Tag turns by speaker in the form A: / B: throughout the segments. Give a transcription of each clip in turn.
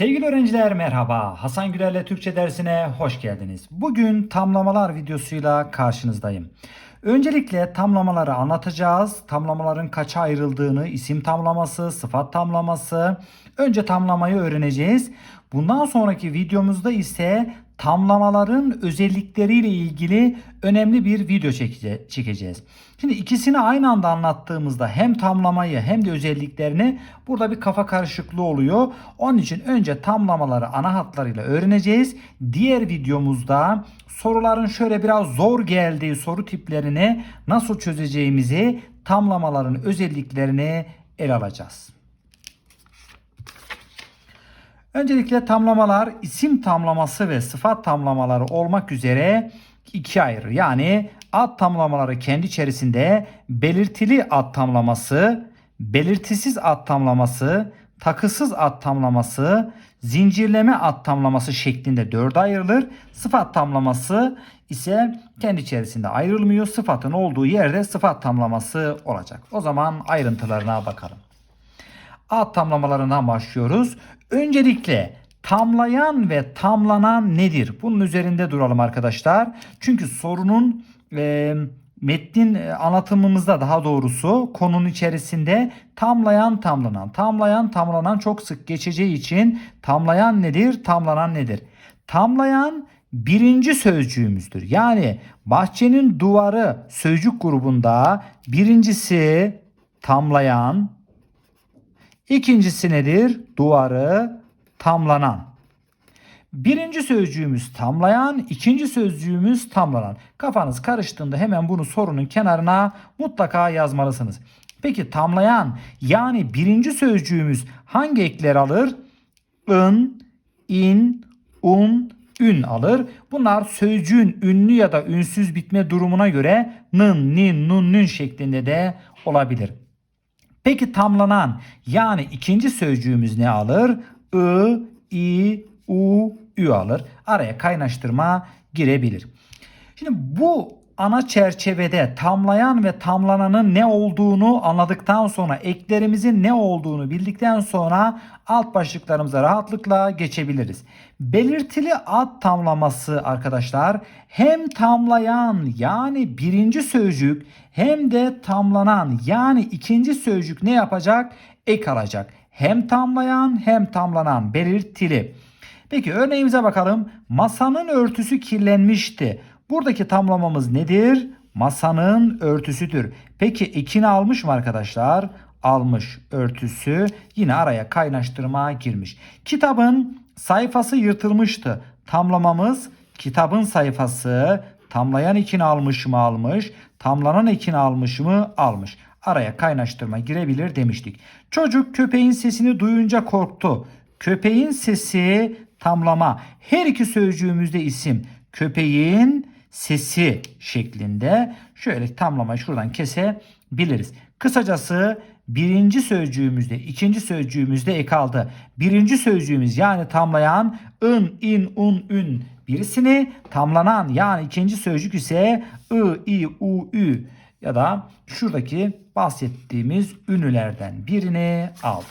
A: Sevgili öğrenciler merhaba. Hasan Güler'le Türkçe dersine hoş geldiniz. Bugün tamlamalar videosuyla karşınızdayım. Öncelikle tamlamaları anlatacağız. Tamlamaların kaça ayrıldığını, isim tamlaması, sıfat tamlaması. Önce tamlamayı öğreneceğiz. Bundan sonraki videomuzda ise tamlamaların özellikleriyle ilgili önemli bir video çekece- çekeceğiz. Şimdi ikisini aynı anda anlattığımızda hem tamlamayı hem de özelliklerini burada bir kafa karışıklığı oluyor. Onun için önce tamlamaları ana hatlarıyla öğreneceğiz. Diğer videomuzda soruların şöyle biraz zor geldiği soru tiplerini nasıl çözeceğimizi, tamlamaların özelliklerini ele alacağız. Öncelikle tamlamalar isim tamlaması ve sıfat tamlamaları olmak üzere ikiye ayırır. Yani ad tamlamaları kendi içerisinde belirtili ad tamlaması, belirtisiz ad tamlaması, takısız ad tamlaması, zincirleme ad tamlaması şeklinde dörde ayrılır. Sıfat tamlaması ise kendi içerisinde ayrılmıyor. Sıfatın olduğu yerde sıfat tamlaması olacak. O zaman ayrıntılarına bakalım ad tamlamalarından başlıyoruz. Öncelikle tamlayan ve tamlanan nedir? Bunun üzerinde duralım arkadaşlar. Çünkü sorunun e, metnin e, anlatımımızda daha doğrusu konunun içerisinde tamlayan tamlanan, tamlayan tamlanan çok sık geçeceği için tamlayan nedir, tamlanan nedir? Tamlayan birinci sözcüğümüzdür. Yani bahçenin duvarı sözcük grubunda birincisi tamlayan, İkincisi nedir? Duvarı tamlanan. Birinci sözcüğümüz tamlayan, ikinci sözcüğümüz tamlanan. Kafanız karıştığında hemen bunu sorunun kenarına mutlaka yazmalısınız. Peki tamlayan yani birinci sözcüğümüz hangi ekler alır? ın, in, un, ün alır. Bunlar sözcüğün ünlü ya da ünsüz bitme durumuna göre nın, nin, nun, nün şeklinde de olabilir. Peki tamlanan yani ikinci sözcüğümüz ne alır? I, i, u, ü alır. Araya kaynaştırma girebilir. Şimdi bu ana çerçevede tamlayan ve tamlananın ne olduğunu anladıktan sonra eklerimizin ne olduğunu bildikten sonra alt başlıklarımıza rahatlıkla geçebiliriz. Belirtili ad tamlaması arkadaşlar hem tamlayan yani birinci sözcük hem de tamlanan yani ikinci sözcük ne yapacak? Ek alacak. Hem tamlayan hem tamlanan belirtili. Peki örneğimize bakalım. Masanın örtüsü kirlenmişti. Buradaki tamlamamız nedir? Masanın örtüsüdür. Peki ekini almış mı arkadaşlar? Almış örtüsü. Yine araya kaynaştırma girmiş. Kitabın sayfası yırtılmıştı. Tamlamamız kitabın sayfası. Tamlayan ekini almış mı almış. Tamlanan ekini almış mı almış. Araya kaynaştırma girebilir demiştik. Çocuk köpeğin sesini duyunca korktu. Köpeğin sesi tamlama. Her iki sözcüğümüzde isim. Köpeğin sesi şeklinde şöyle tamlamayı şuradan kesebiliriz. Kısacası birinci sözcüğümüzde ikinci sözcüğümüzde ek aldı. Birinci sözcüğümüz yani tamlayan ın, in, un, ün birisini tamlanan yani ikinci sözcük ise ı, i, u, ü ya da şuradaki bahsettiğimiz ünlülerden birini aldı.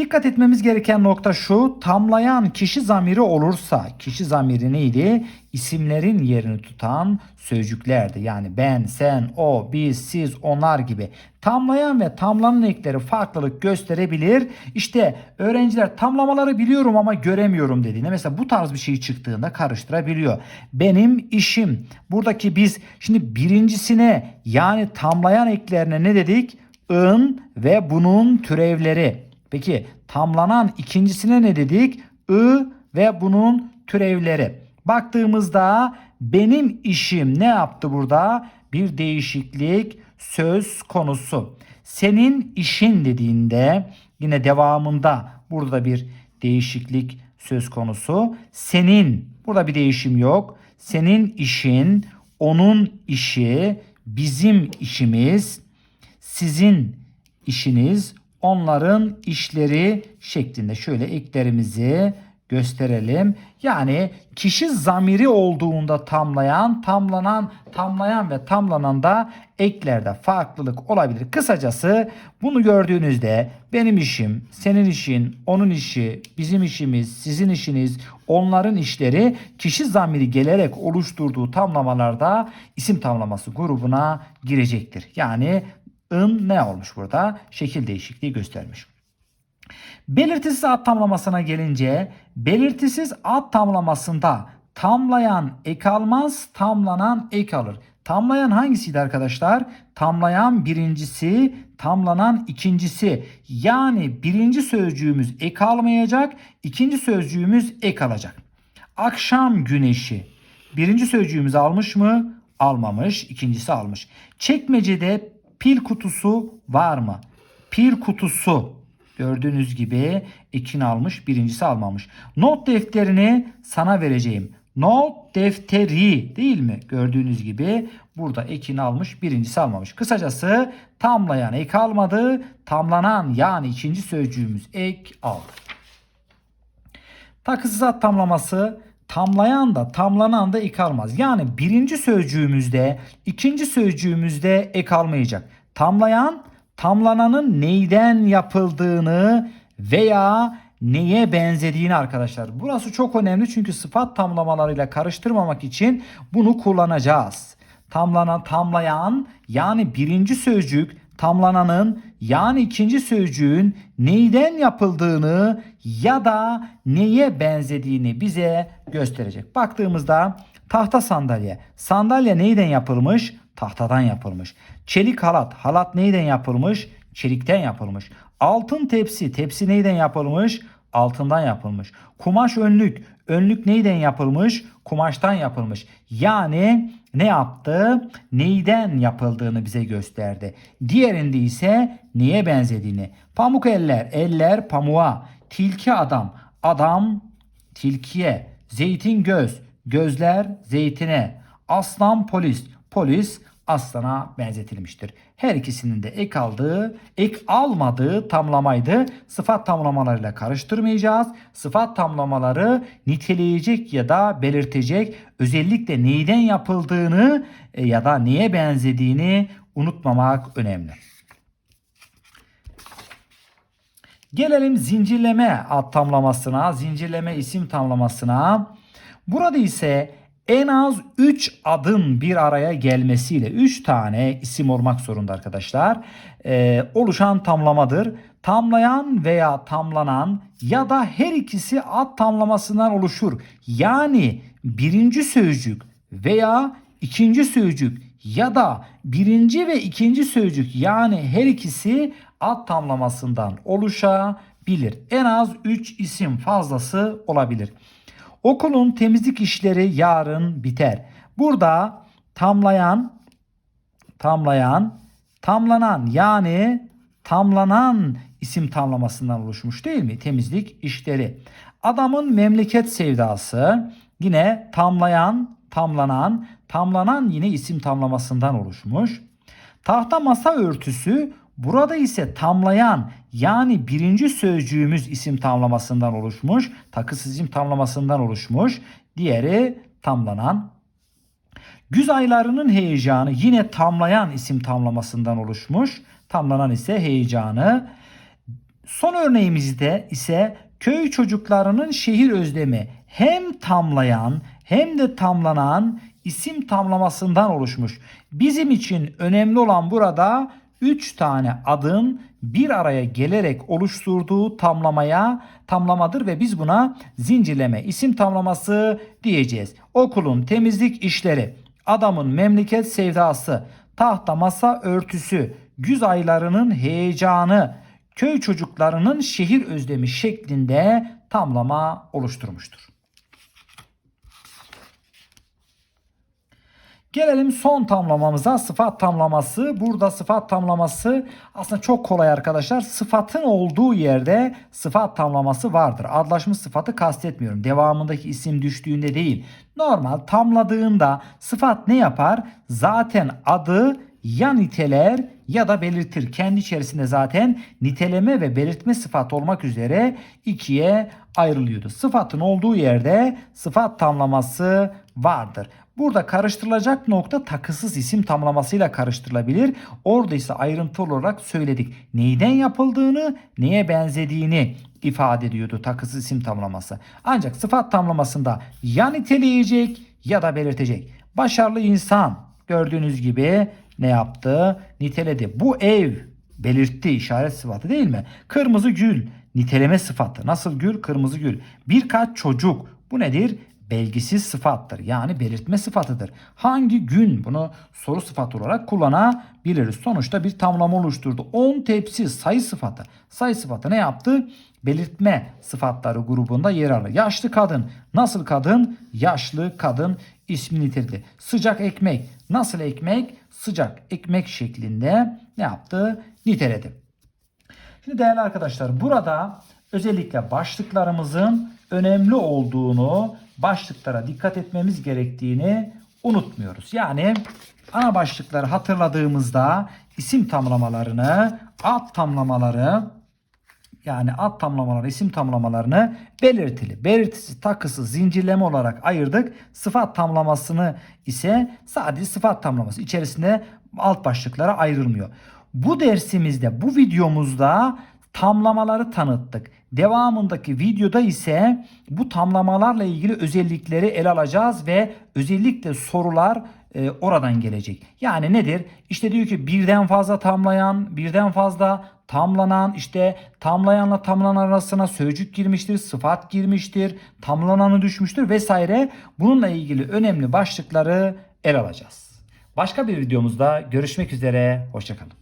A: Dikkat etmemiz gereken nokta şu. Tamlayan kişi zamiri olursa kişi zamiri neydi? İsimlerin yerini tutan sözcüklerdi. Yani ben, sen, o, biz, siz, onlar gibi. Tamlayan ve tamlanan ekleri farklılık gösterebilir. İşte öğrenciler tamlamaları biliyorum ama göremiyorum dediğinde mesela bu tarz bir şey çıktığında karıştırabiliyor. Benim işim. Buradaki biz şimdi birincisine yani tamlayan eklerine ne dedik? ın ve bunun türevleri. Peki tamlanan ikincisine ne dedik? I ve bunun türevleri. Baktığımızda benim işim ne yaptı burada? Bir değişiklik söz konusu. Senin işin dediğinde yine devamında burada bir değişiklik söz konusu. Senin burada bir değişim yok. Senin işin, onun işi, bizim işimiz, sizin işiniz, onların işleri şeklinde şöyle eklerimizi gösterelim. Yani kişi zamiri olduğunda tamlayan, tamlanan, tamlayan ve tamlananda eklerde farklılık olabilir. Kısacası bunu gördüğünüzde benim işim, senin işin, onun işi, bizim işimiz, sizin işiniz, onların işleri kişi zamiri gelerek oluşturduğu tamlamalarda isim tamlaması grubuna girecektir. Yani ın ne olmuş burada? Şekil değişikliği göstermiş. Belirtisiz ad tamlamasına gelince belirtisiz ad tamlamasında tamlayan ek almaz, tamlanan ek alır. Tamlayan hangisiydi arkadaşlar? Tamlayan birincisi, tamlanan ikincisi. Yani birinci sözcüğümüz ek almayacak, ikinci sözcüğümüz ek alacak. Akşam güneşi. Birinci sözcüğümüz almış mı? Almamış. İkincisi almış. Çekmecede pil kutusu var mı? Pil kutusu. Gördüğünüz gibi ekin almış, birincisi almamış. Not defterini sana vereceğim. Not defteri değil mi? Gördüğünüz gibi burada ekini almış, birincisi almamış. Kısacası tamlayan ek almadı, tamlanan yani ikinci sözcüğümüz ek aldı. Takısız ad tamlaması tamlayan da tamlanan da ek almaz. Yani birinci sözcüğümüzde ikinci sözcüğümüzde ek almayacak. Tamlayan tamlananın neyden yapıldığını veya neye benzediğini arkadaşlar. Burası çok önemli çünkü sıfat tamlamalarıyla karıştırmamak için bunu kullanacağız. Tamlanan, tamlayan yani birinci sözcük tamlananın yani ikinci sözcüğün neyden yapıldığını ya da neye benzediğini bize gösterecek. Baktığımızda tahta sandalye. Sandalye neyden yapılmış? Tahtadan yapılmış. Çelik halat. Halat neyden yapılmış? Çelikten yapılmış. Altın tepsi. Tepsi neyden yapılmış? Altından yapılmış. Kumaş önlük. Önlük neyden yapılmış? Kumaştan yapılmış. Yani ne yaptı? Neyden yapıldığını bize gösterdi. Diğerinde ise neye benzediğini. Pamuk eller. Eller pamuğa. Tilki adam. Adam tilkiye. Zeytin göz. Gözler zeytine. Aslan polis. Polis aslana benzetilmiştir. Her ikisinin de ek aldığı, ek almadığı tamlamaydı. Sıfat tamlamalarıyla karıştırmayacağız. Sıfat tamlamaları niteleyecek ya da belirtecek özellikle neyden yapıldığını e, ya da neye benzediğini unutmamak önemli. Gelelim zincirleme tamlamasına, zincirleme isim tamlamasına. Burada ise en az 3 adın bir araya gelmesiyle 3 tane isim olmak zorunda arkadaşlar. Ee, oluşan tamlamadır. Tamlayan veya tamlanan ya da her ikisi ad tamlamasından oluşur. Yani birinci sözcük veya ikinci sözcük ya da birinci ve ikinci sözcük yani her ikisi ad tamlamasından oluşabilir. En az 3 isim fazlası olabilir. Okulun temizlik işleri yarın biter. Burada tamlayan, tamlayan, tamlanan yani tamlanan isim tamlamasından oluşmuş değil mi? Temizlik işleri. Adamın memleket sevdası yine tamlayan, tamlanan, tamlanan yine isim tamlamasından oluşmuş. Tahta masa örtüsü Burada ise tamlayan yani birinci sözcüğümüz isim tamlamasından oluşmuş. Takısız isim tamlamasından oluşmuş. Diğeri tamlanan. Güz aylarının heyecanı yine tamlayan isim tamlamasından oluşmuş. Tamlanan ise heyecanı. Son örneğimizde ise köy çocuklarının şehir özlemi hem tamlayan hem de tamlanan isim tamlamasından oluşmuş. Bizim için önemli olan burada 3 tane adın bir araya gelerek oluşturduğu tamlamaya tamlamadır ve biz buna zincirleme isim tamlaması diyeceğiz. Okulun temizlik işleri, adamın memleket sevdası, tahta masa örtüsü, güz aylarının heyecanı, köy çocuklarının şehir özlemi şeklinde tamlama oluşturmuştur. Gelelim son tamlamamıza sıfat tamlaması. Burada sıfat tamlaması aslında çok kolay arkadaşlar. Sıfatın olduğu yerde sıfat tamlaması vardır. Adlaşmış sıfatı kastetmiyorum. Devamındaki isim düştüğünde değil. Normal tamladığında sıfat ne yapar? Zaten adı ya niteler ya da belirtir. Kendi içerisinde zaten niteleme ve belirtme sıfat olmak üzere ikiye ayrılıyordu. Sıfatın olduğu yerde sıfat tamlaması vardır. Burada karıştırılacak nokta takısız isim tamlamasıyla karıştırılabilir. Orada ise ayrıntılı olarak söyledik. Neyden yapıldığını, neye benzediğini ifade ediyordu takısız isim tamlaması. Ancak sıfat tamlamasında ya niteleyecek ya da belirtecek. Başarılı insan gördüğünüz gibi ne yaptı? Niteledi. Bu ev belirtti işaret sıfatı değil mi? Kırmızı gül niteleme sıfatı. Nasıl gül? Kırmızı gül. Birkaç çocuk. Bu nedir? Belgisiz sıfattır. Yani belirtme sıfatıdır. Hangi gün bunu soru sıfatı olarak kullanabiliriz? Sonuçta bir tamlama oluşturdu. 10 tepsi sayı sıfatı. Sayı sıfatı ne yaptı? Belirtme sıfatları grubunda yer alır. Yaşlı kadın. Nasıl kadın? Yaşlı kadın ismi niteledi. Sıcak ekmek. Nasıl ekmek? Sıcak ekmek şeklinde ne yaptı? Niteledi. Şimdi değerli arkadaşlar burada özellikle başlıklarımızın önemli olduğunu, başlıklara dikkat etmemiz gerektiğini unutmuyoruz. Yani ana başlıkları hatırladığımızda isim tamlamalarını, ad tamlamaları yani ad tamlamaları, isim tamlamalarını belirtili, belirtisi, takısı, zincirleme olarak ayırdık. Sıfat tamlamasını ise sadece sıfat tamlaması içerisinde alt başlıklara ayrılmıyor. Bu dersimizde, bu videomuzda tamlamaları tanıttık. Devamındaki videoda ise bu tamlamalarla ilgili özellikleri ele alacağız ve özellikle sorular e, oradan gelecek. Yani nedir? İşte diyor ki birden fazla tamlayan, birden fazla tamlanan, işte tamlayanla tamlanan arasına sözcük girmiştir, sıfat girmiştir, tamlananı düşmüştür vesaire. Bununla ilgili önemli başlıkları ele alacağız. Başka bir videomuzda görüşmek üzere, hoşçakalın.